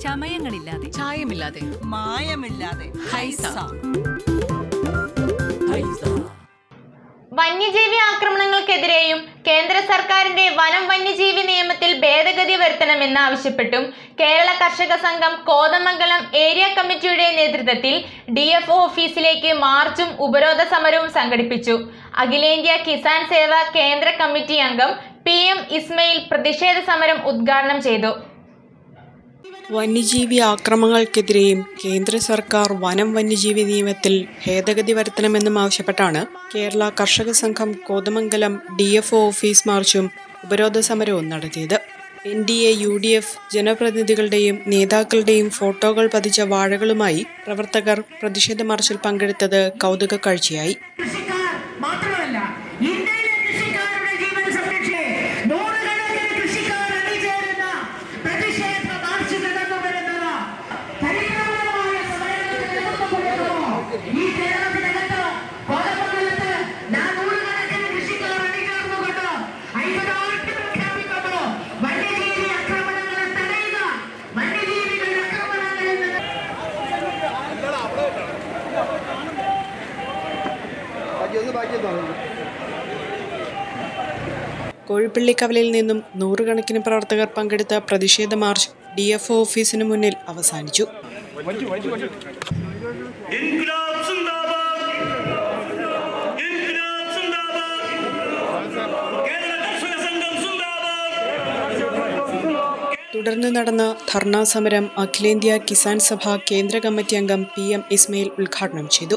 ചമയങ്ങളില്ലാതെ. ചായമില്ലാതെ. മായമില്ലാതെ. ഹൈസ. വന്യജീവി ആക്രമണങ്ങൾക്കെതിരെയും കേന്ദ്ര സർക്കാരിന്റെ വനം വന്യജീവി നിയമത്തിൽ ഭേദഗതി വരുത്തണമെന്ന് ആവശ്യപ്പെട്ടും കേരള കർഷക സംഘം കോതമംഗലം ഏരിയ കമ്മിറ്റിയുടെ നേതൃത്വത്തിൽ ഡി എഫ് ഓഫീസിലേക്ക് മാർച്ചും ഉപരോധ സമരവും സംഘടിപ്പിച്ചു. അഖിലേന്ത്യാ കിസാൻ സേവ കേന്ദ്ര കമ്മിറ്റി അംഗം പി എം ഇസ്മയിൽ പ്രതിഷേധ സമരം ഉദ്ഘാടനം ചെയ്തു. വന്യജീവി ആക്രമണങ്ങൾക്കെതിരെയും കേന്ദ്ര സർക്കാർ വനം വന്യജീവി നിയമത്തിൽ ഭേദഗതി വരുത്തണമെന്നും ആവശ്യപ്പെട്ടാണ് കേരള കർഷക സംഘം കോതമംഗലം ഡി എഫ് ഓഫീസ് മാർച്ചും ഉപരോധ സമരവും നടത്തിയത്. N D A U D F ജനപ്രതിനിധികളുടെയും നേതാക്കളുടെയും ഫോട്ടോകൾ പതിച്ച വാഴകളുമായി പ്രവർത്തകർ പ്രതിഷേധ മാർച്ചിൽ പങ്കെടുത്തത് കൗതുക കാഴ്ചയായി കോഴിപ്പള്ളിക്കവലയിൽ നിന്നും നൂറുകണക്കിന് പ്രവർത്തകർ പങ്കെടുത്ത പ്രതിഷേധ മാർച്ച് ഡി എഫ് ഓഫീസിന് മുന്നിൽ അവസാനിച്ചു. തുടർന്ന് നടന്ന ധർണാ സമരം അഖിലേന്ത്യാ കിസാൻ സഭ കേന്ദ്ര കമ്മിറ്റി അംഗം പി എം ഇസ്മയിൽ ഉദ്ഘാടനം ചെയ്തു.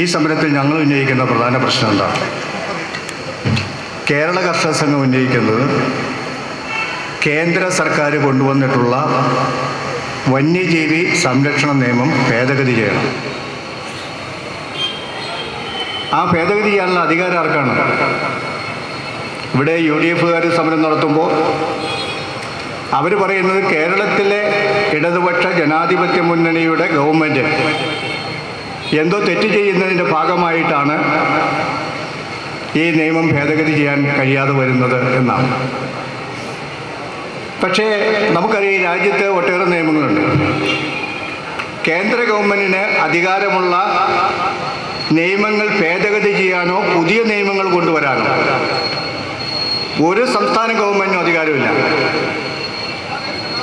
ഈ സമരത്തിൽ ഞങ്ങൾ ഉന്നയിക്കുന്ന പ്രധാന പ്രശ്നം എന്താണ് കേരള കർഷക സംഘം ഉന്നയിക്കുന്നത് കേന്ദ്ര സർക്കാർ കൊണ്ടുവന്നിട്ടുള്ള വന്യജീവി സംരക്ഷണ നിയമം ഭേദഗതി ചെയ്യണം. ആ ഭേദഗതി ചെയ്യാനുള്ള അധികാരം ആർക്കാണ്? ഇവിടെ യു ഡി എഫുകാർ സമരം നടത്തുമ്പോൾ അവർ പറയുന്നത് കേരളത്തിലെ ഇടതുപക്ഷ ജനാധിപത്യ മുന്നണിയുടെ ഗവൺമെന്റ് എന്തോ തെറ്റ് ചെയ്യുന്നതിന്റെ ഭാഗമായിട്ടാണ് ഈ നിയമം ഭേദഗതി ചെയ്യാൻ കഴിയാതെ വരുന്നത് എന്നാണ്. പക്ഷേ നമുക്കറിയാം രാജ്യത്ത് ഒട്ടേറെ നിയമങ്ങളുണ്ട്. കേന്ദ്ര ഗവൺമെന്റിന് അധികാരമുള്ള നിയമങ്ങൾ ഭേദഗതി ചെയ്യാനോ പുതിയ നിയമങ്ങൾ കൊണ്ടുവരാനോ ഒരു സംസ്ഥാന അധികാരമില്ല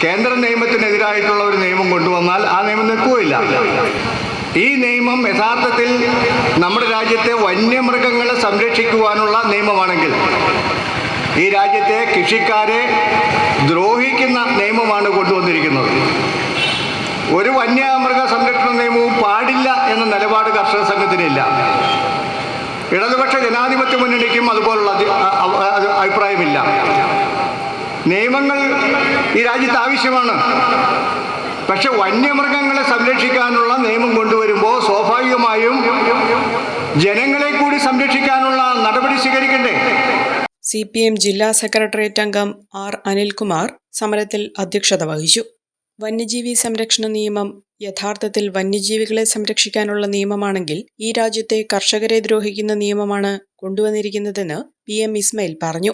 കേന്ദ്ര നിയമത്തിനെതിരായിട്ടുള്ള ഒരു നിയമം കൊണ്ടുവന്നാൽ ആ നിയമം നിൽക്കുകയില്ല. ഈ നിയമം യഥാർത്ഥത്തിൽ നമ്മുടെ രാജ്യത്തെ വന്യമൃഗങ്ങളെ സംരക്ഷിക്കുവാനുള്ള നിയമമാണെങ്കിൽ ഈ രാജ്യത്തെ കൃഷിക്കാരെ ദ്രോഹിക്കുന്ന നിയമമാണ് കൊണ്ടുവന്നിരിക്കുന്നത്. ഒരു വന്യമൃഗ സംരക്ഷണ നിയമവും പാടില്ല എന്ന നിലപാട് കർഷക സംഘത്തിനില്ല. ഇടതുപക്ഷ ജനാധിപത്യ മുന്നണിക്കും അതുപോലുള്ള അഭിപ്രായമില്ല. നിയമങ്ങൾ ഈ രാജ്യത്ത് ആവശ്യമാണ്. പക്ഷെ വന്യമൃഗങ്ങളെ സംരക്ഷിക്കാനുള്ള നിയമം കൊണ്ടുവരുമ്പോൾ സ്വാഭാവികമായും ജനങ്ങളെ കൂടി സംരക്ഷിക്കാനുള്ള നടപടി സ്വീകരിക്കണ്ടേ? സി പി എം ജില്ലാ സെക്രട്ടേറിയറ്റ് അംഗം ആർ അനിൽകുമാർ സമരത്തിൽ അധ്യക്ഷത വഹിച്ചു. വന്യജീവി സംരക്ഷണ നിയമം യഥാർത്ഥത്തിൽ വന്യജീവികളെ സംരക്ഷിക്കാനുള്ള നിയമമാണെങ്കിൽ ഈ രാജ്യത്തെ കർഷകരെ ദ്രോഹിക്കുന്ന നിയമമാണ് കൊണ്ടുവന്നിരിക്കുന്നതെന്ന് പി എം ഇസ്മയിൽ പറഞ്ഞു.